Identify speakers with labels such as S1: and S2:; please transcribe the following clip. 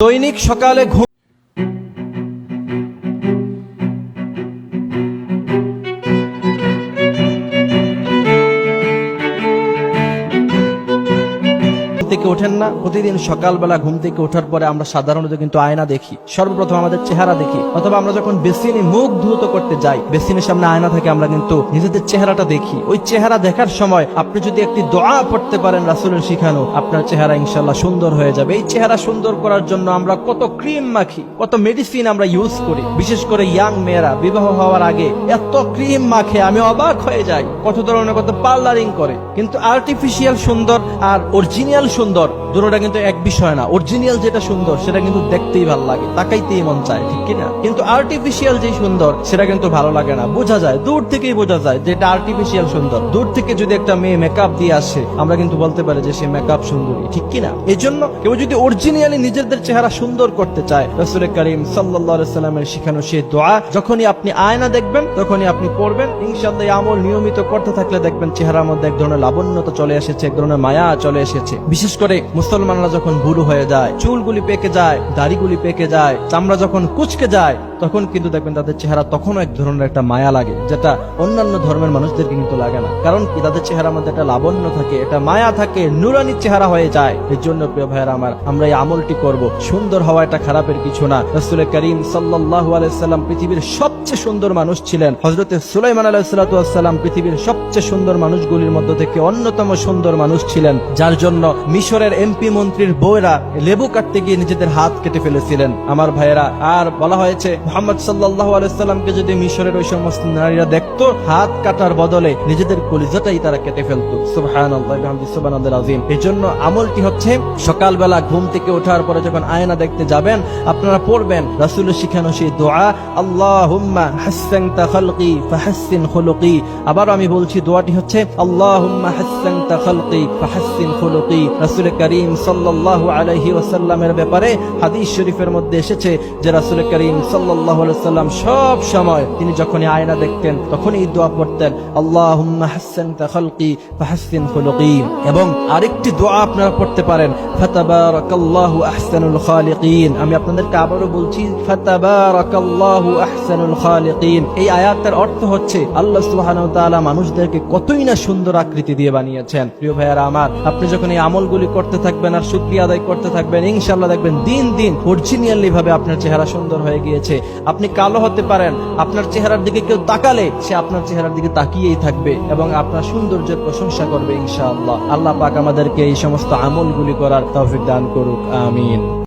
S1: দৈনিক সকালে ঘুম থেকে ওঠেন না। প্রতিদিন সকালবেলা ঘুম থেকে ওঠার পরে আমরা সাধারণত কিন্তু আয়না দেখি। সর্বপ্রথম আমাদের চেহারা দেখি। অথবা আমরা যখন বেসিনে মুখ ধুত করতে যাই, বেসিনের সামনে আয়না থেকে আমরা কিন্তু নিজেদের চেহারাটা দেখি। ওই চেহারা দেখার সময় আপনি যদি একটি দোয়া পড়তে পারেন রাসুলের শিখানো, আপনার চেহারা ইনশাল্লাহ সুন্দর হয়ে যাবে। এই চেহারা সুন্দর করার জন্য আমরা কত ক্রিম মাখি, কত মেডিসিন আমরা ইউজ করি। বিশেষ করে ইয়াং মেয়েরা, বিবাহ হওয়ার আগে এত ক্রিম মাখে, আমি অবাক হয়ে যাই। কত ধরনের, কত পার্লারিং করে। কিন্তু আর্টিফিশিয়াল সুন্দর আর অরিজিনাল সুন্দর। দুটোটা কিন্তু এক বিষয় না। অরিজিনাল যেটা সুন্দর, সেটা কিন্তু দেখতেই ভালো লাগে, তাকাইতেই মন চায়, ঠিক কিনা? কিন্তু আর্টিফিশিয়াল যে সুন্দর, সেটা কিন্তু ভালো লাগে না। বোঝা যায়, দূর থেকেই বোঝা যায় যে এটা আর্টিফিশিয়াল সুন্দর। দূর থেকে যদি একটা মেয়ে মেকআপ দিয়ে আসে, আমরা কিন্তু বলতে পারি যে সে মেকআপ সুন্দরী, ঠিক কিনা? এই জন্য কেউ যদি অরিজিনালি নিজেদের চেহারা সুন্দর করতে চায়, রসুল করিম সাল্লামের শিখানো সেই দোয়া, যখনই আপনি আয়না দেখবেন, তখনই আপনি পড়বেন। ইনশাল্লাহ আমল নিয়মিত করতে থাকলে দেখবেন চেহারার মধ্যে এক ধরনের লাবণ্যতা চলে এসেছে, এক ধরনের মায়া চলে এসেছে। বিশেষ করে মুসলমানরা যখন বুড়ো হয়ে যায়, চুলগুলি পেকে যায়, দাড়িগুলি পেকে যায়, চামড়া যখন কুচকে যায় তখন কিন্তু দেখবেন তাদের চেহারা তখনও এক ধরনের একটা মায়া লাগে, যেটা অন্যান্য ধর্মের মানুষদেরকে কিন্তু লাগে না। কারণ কি? তাদের চেহারার মধ্যে একটা লাবণ্য থাকে, একটা মায়া থাকে, নুরানির চেহারা হয়ে যায়। এর জন্য প্রিয় ভাইয়েরা আমার, আমরা এই আমলটি করব। সুন্দর হওয়া এটা খারাপের কিছু না। রসুল করিম সাল্লাহ আলাইসাল্লাম পৃথিবীর সবচেয়ে সুন্দর মানুষ ছিলেন। হজরতে সুলাইমান আলাইসাল্লাম পৃথিবীর সবচেয়ে সুন্দর মানুষগুলির মধ্য থেকে অন্যতম সুন্দর মানুষ ছিলেন, যার জন্য মিশরের এমপি মন্ত্রীর বউয়েরা লেবু কাটতে গিয়ে নিজেদের হাত কেটে ফেলেছিলেন। আমার ভাইয়েরা, আর বলা হয়েছে মোহাম্মদ সাল্লাহ আলাইসাল্লামকে যদি মিশরের ওই সমস্ত নারীরা দেখতো, হাত কাটার বদলে নিজেদের কলিজাটাই তারা কেটে ফেলতো। এই জন্য আমলটি হচ্ছে, সকালবেলা ঘুম থেকে ওঠার পরে যখন আয়না দেখতে যাবেন, আপনারা পড়বেন, রাসুলের শিখানো সেই দোয়া খুলুকি আবার আমি বলছি, দোয়াটি হচ্ছে ফাহাসসিন খুলুকি। রাসূল করিম সাল্লাল্লাহু আলাইহি ওয়াসাল্লামের ব্যাপারে হাদিস শরীফের মধ্যে এসেছে যে রাসুল করিম সাল্লাল্লাহু সাল্লাম সব সময় তিনি যখনই আয়না দেখতেন, তখনই এই দোয়া পড়তেন খুলুকি এবং আরেকটি দোয়া আপনারা পড়তে পারেন আমি আপনাদেরকে আবারও বলছি এই আয়াতের অর্থ হচ্ছে, আল্লাহ তাআলা মানুষদেরকে কতই না সুন্দর আকৃতি দিয়ে বানিয়েছেন। প্রিয় ভাইয়ারা আমার, আপনি যখন এই আমলগুলি করতে থাকবেন আর শুকরিয়া আদায় করতে থাকবেন, ইনশাআল্লাহ দেখবেন দিন দিন অরিজিনালি ভাবে আপনার চেহারা সুন্দর হয়ে গিয়েছে। আপনি কালো হতে পারেন, আপনার চেহারার দিকে কেউ তাকালে সে আপনার চেহারার দিকে তাকিয়েই থাকবে এবং আপনার সৌন্দর্যের প্রশংসা করবে ইনশাআল্লাহ। আল্লাহ পাক আমাদেরকে এই সমস্ত আমলগুলি করার তৌফিক দান করুক, আমিন।